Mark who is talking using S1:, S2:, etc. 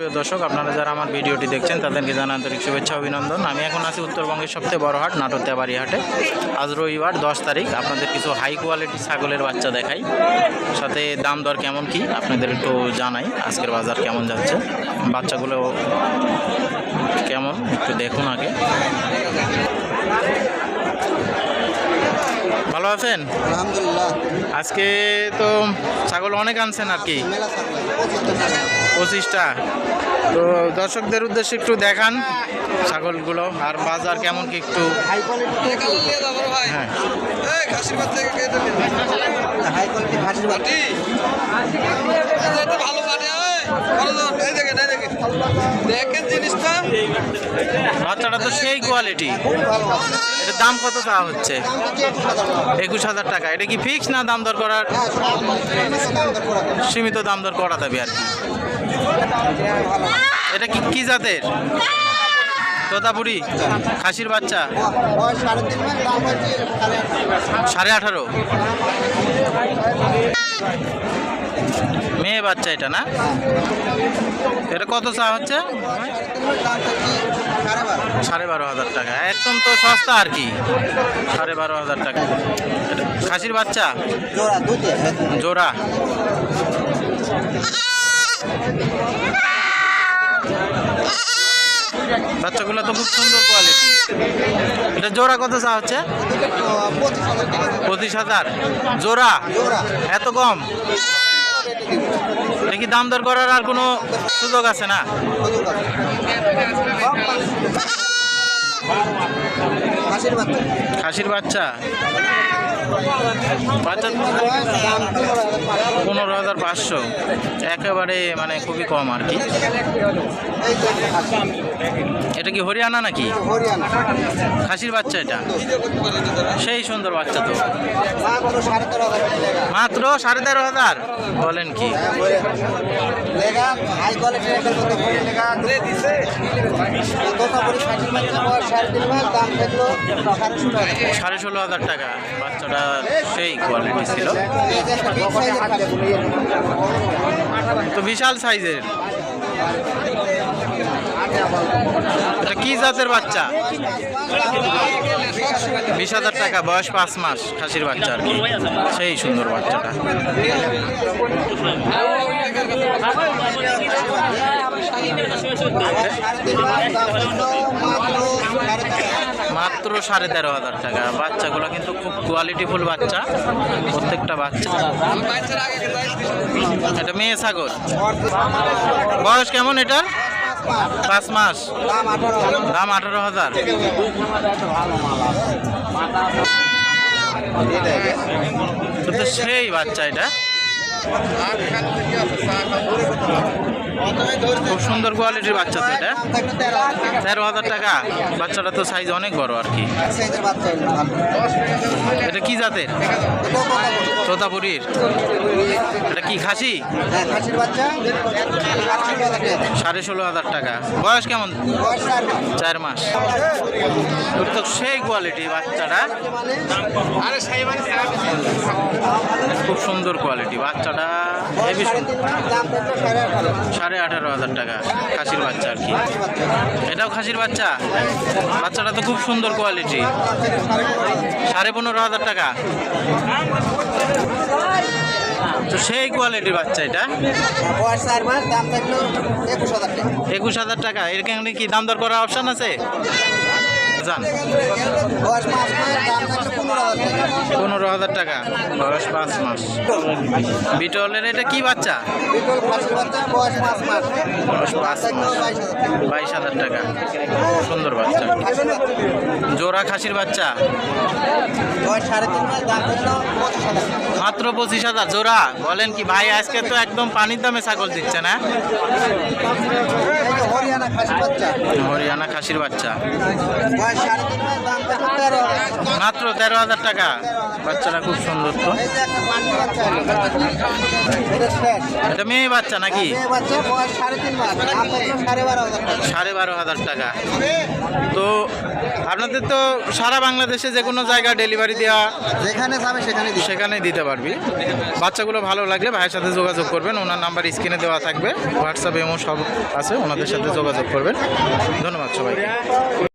S1: প্রিয় দর্শক আপনারা যারা আমার ভিডিওটি দেখছেন তাদেরকে জানা আন্তরিক শুভেচ্ছা অভিনন্দন। আমি এখন আছি উত্তরবঙ্গের সবথেকে বড় হাট নাটোরতেবাড়ি হাটে আজ রবিবার দশ তারিখ। আপনাদের কিছু হাই কোয়ালিটি ছাগলের বাচ্চা দেখাই। সাথে দাম দর কেমন কি আপনাদের একটু জানাই আজকের বাজার কেমন যাচ্ছে। বাচ্চাগুলো কেমন একটু দেখুন আগে। ভালো আছেন?
S2: আলহামদুলিল্লাহ।
S1: আজকে তো ছাগল অনেক আনছেন আর কি।
S2: পঁচিশটা।
S1: তো দর্শকদের উদ্দেশ্যে একটু দেখান ছাগলগুলো আর বাজার কেমন কি একটু?
S2: হাই কোয়ালিটি
S1: হ্যাঁ।
S3: দেখেন জিনিসটা।
S1: বাচ্চাটা তো সেই কোয়ালিটি এটার দাম কত চাওয়া হচ্ছে?
S2: একুশ হাজার টাকা।
S1: এটা কি ফিক্স না দাম দর করার?
S2: সীমিত দাম দর করা যাবে।
S1: আর কি। এটা কি কি জাতের? তোতাপুরি? খাসির বাচ্চা?
S2: সাড়ে
S1: আঠারো। মেয়ে বাচ্চা এটা না? এটা কত চা হচ্ছে?
S2: সাড়ে বারো
S1: হাজার টাকা। একদম তো সস্তা আর কি। সাড়ে বারো হাজার টাকা। খাসির বাচ্চা?
S2: জোড়া।
S1: বাচ্চাগুলো তো খুব সুন্দর কোয়ালিটি এটা জোড়া কত চা হচ্ছে?
S2: পঁচিশ হাজার।
S1: জোড়া? এত কম? কি দাম দর করার আর কোনো সুযোগ আছে না? খাসির বাচ্চা বাচ্চা
S2: পনেরো হাজার পাঁচশো।
S1: একেবারে মানে খুবই কম আর কি। এটা কি হরিয়ানা নাকি খাসির বাচ্চা এটা সেই সুন্দর বাচ্চা তো। মাত্র সাড়ে তেরো হাজার বলেন কি
S2: লেগা হাই কোয়ালিটির একটা মধ্যে ভরি লেগা তোতাপুরি ষাটের বাচ্চা বয়স সাড়ে তিন মাস দাম থাকল সাড়ে ষোলো হাজার। টাকা।
S1: বাচ্চাটা সেই কোয়ালিটি ছিল। তো বিশাল সাইজের। এটা কি জাতের বাচ্চা? বিশ হাজার টাকা বয়স পাঁচ মাস খাসির বাচ্চা আর কি। সেই সুন্দর বাচ্চাটা
S2: সাড়ে তিন মাস দাম থাকল মাত্র সাড়ে তেরো হাজার টাকা।
S1: বাচ্চাগুলো কিন্তু খুব কোয়ালিটিফুল বাচ্চা, প্রত্যেকটা বাচ্চা। এটা মেয়ে সাগর বয়স কেমন এটার? পাঁচ মাস।
S2: দাম আঠারো হাজার।
S1: সেই বাচ্চা এটা। খুব সুন্দর কোয়ালিটির বাচ্চা তো এটা
S2: তেরো হাজার টাকা।
S1: বাচ্চাটা তো সাইজ অনেক বড় আর কি। এটা কি জাতের। তোতাপুরির এটা কি খাসি
S2: সাড়ে ষোলো হাজার টাকা।
S1: বয়স কেমন
S2: চার মাস।
S1: তো সেই কোয়ালিটি বাচ্চাটা খুব সুন্দর কোয়ালিটি বাচ্চাটা
S2: হেভি
S1: হেবি
S2: সাড়ে আঠারো।
S1: হাজার টাকা, খাসির বাচ্চা আর কি। এটাও খাসির বাচ্চা? বাচ্চাটা তো খুব সুন্দর কোয়ালিটি সাড়ে পনেরো হাজার টাকা। তো সেই কোয়ালিটির বাচ্চা এটা।
S2: একুশ হাজার টাকা।
S1: এখানে কি দাম দর করার অপশান আছে? জান
S2: পনেরো হাজার টাকা।
S1: বয়স পাঁচ মাস বিটলের এটা কি বাচ্চা
S2: বয়স পাঁচ মাস। বাইশ হাজার টাকা।
S1: সুন্দর বাচ্চা জোড়া খাসির বাচ্চা। মাত্র পঁচিশ হাজার জোড়া বলেন কি ভাই আজকে তো একদম পানির দামে ছাগল দিচ্ছে না
S2: হরিয়ানা খাসির বাচ্চা,
S1: মাত্র তেরো হাজার টাকা বাচ্চাটা খুব সুন্দর তো।
S2: এটা
S1: মেয়ে বাচ্চা নাকি?
S2: সাড়ে বারো হাজার টাকা।
S1: তো আপনাদের তো সারা বাংলাদেশে যে কোনো জায়গায় ডেলিভারি দেওয়া
S2: যেখানে যাবে সেখানে
S1: সেখানেই দিতে পারবি। বাচ্চাগুলো ভালো লাগলে ভাইয়ের সাথে যোগাযোগ করবেন। ওনার নাম্বার স্ক্রিনে দেওয়া থাকবে। হোয়াটসঅ্যাপ এমও সব আছে ওনাদের সাথে যোগাযোগ করবেন। ধন্যবাদ সবাইকে।